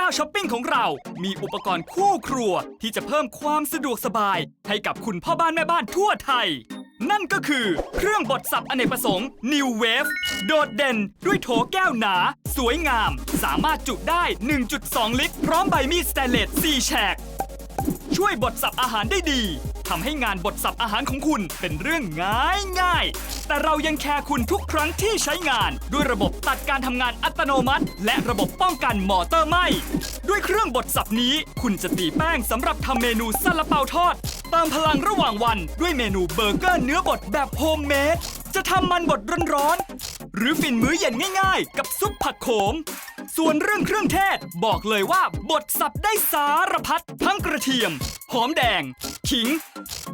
9ช้อปปิ้งของเรา มีอุปกรณ์คู่ครัวที่จะเพิ่มความสะดวกสบาย ให้กับคุณพ่อบ้านแม่บ้านทั่วไทย นั่นก็คือเครื่องบดสับอเนกประสงค์ New Wave โดดเด่นด้วยโถแก้วหนา สวยงาม สามารถจุได้ 1.2 ลิตร พร้อมใบมีดสแตนเลส4แฉก ช่วยบดสับอาหารได้ดี ทำให้งานบดสับอาหารของคุณเป็นเรื่องง่ายง่ายแต่เรายังแคร์คุณทุกครั้งที่ใช้งาน ด้วยระบบตัดการทำงานอัตโนมัติ และระบบป้องกันมอเตอร์ไหม้ด้วยเครื่องบดสับนี้ คุณจะตีแป้งสำหรับทำเมนูซาลาเปาทอดเติมพลังระหว่างวันด้วยเมนูเบอร์เกอร์เนื้อบดแบบโฮมเมดจะทำมันบดร้อนๆหรือฝิ่นมื้อเย็นง่าย ๆ กับซุปผักโขม ส่วนเรื่องเครื่องเทศ บอกเลยว่าบดสับได้สารพัดทั้งกระเทียม หอมแดง ขิง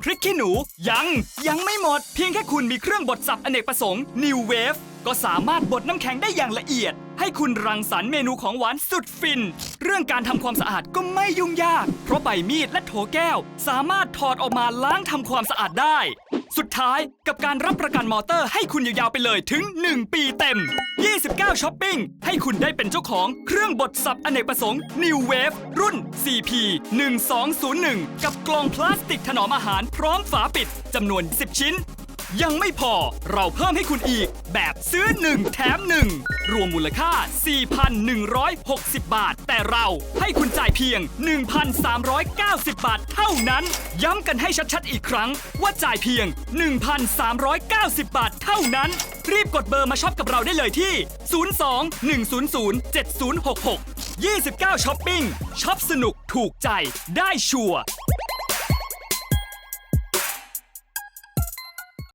พริกขี้หนู ยังยังไม่หมด เพียงแค่คุณมีเครื่องบดสับอเนกประสงค์ New Wave ก็สามารถบดน้ำแข็งได้อย่างละเอียด ให้คุณรังสรรค์เมนูของหวานสุดฟิน เรื่องการทำความสะอาดก็ไม่ยุ่งยาก เพราะใบมีดและโถแก้ว สามารถถอดออกมาล้างทำความสะอาดได้ สุดท้ายกับการรับประกันมอเตอร์ให้คุณยาวๆไปเลยถึง 1 ปีเต็ม 29ช้อปปิ้งให้คุณได้เป็นเจ้าของเครื่องบดสับอเนกประสงค์ New Wave รุ่น CP 1201 กับกล่องพลาสติกถนอมอาหารพร้อมฝาปิดจำนวน 10 ชิ้น ยังไม่พอ เราเพิ่มให้คุณอีก แบบซื้อ 1 แถม 1 รวมมูลค่า 4,160 บาท แต่เราให้คุณจ่ายเพียง 1,390 บาทเท่านั้น ย้ำกันให้ชัดๆอีกครั้ง ว่าจ่ายเพียง 1,390 บาทเท่านั้น รีบกดเบอร์มาช็อปกับเราได้เลยที่ 02 100 7066 29ช้อปปิ้งช็อปสนุกถูกใจได้ชัวร์